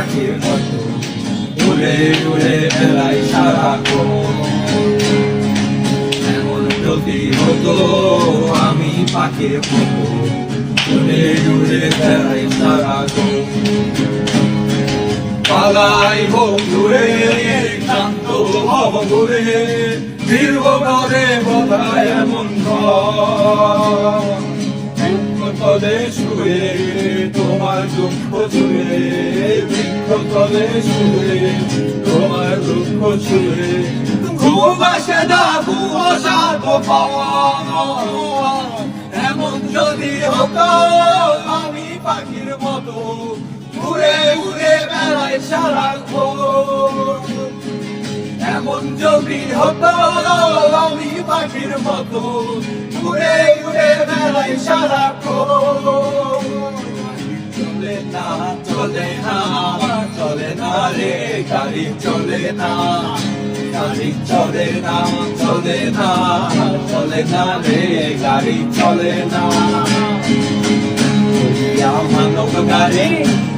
পাখির মতো উড়ে উড়ে বেড়াই সারাক্ষণ এমন যদি হতো, আমি পাখির মতো উড়ে উড়ে বেড়াই সারাক্ষণ পালাই হোক দূরে শান্ত হব দূরে, ফিরব ঘরে বোধহয় এমন ঘর। শুয়ে তোমার দুঃখ বৃক্ষ তলে শুয়ে, তোমার দুঃখ ছুয়ে। আসে না কুয়াশা তো পাওয়া এমন যদি হতো, আমি পাখির মতো উড়ে উড়ে বেড়াই সারাক্ষণ এমন যদি হতো, আমি পাখির মতো উড়ে উড়ে বেড়াই সারাক্ষণ চলে না চলে না। চলে গাড়ি চলে না, গাড়ি চলে না চলে না চলে না রে, গাড়ি চলে না। চলিয়া মানব গাড়ি,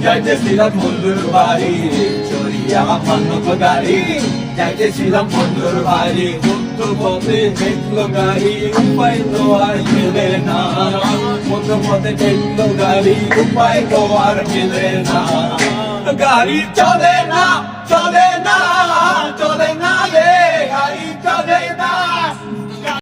যাইতেছিলাম বন্ধুর বাড়ি। চলিয়া মানব গাড়ি, যাইতেছিলাম বন্ধুর বাড়ি। বন্ধু পথে দেখল গাড়ি, উপায় তো আর মিলে না। বন্ধু পথে দেখল গাড়ি, উপায় তো আর মিলে না। গাড়ি চলে না চলে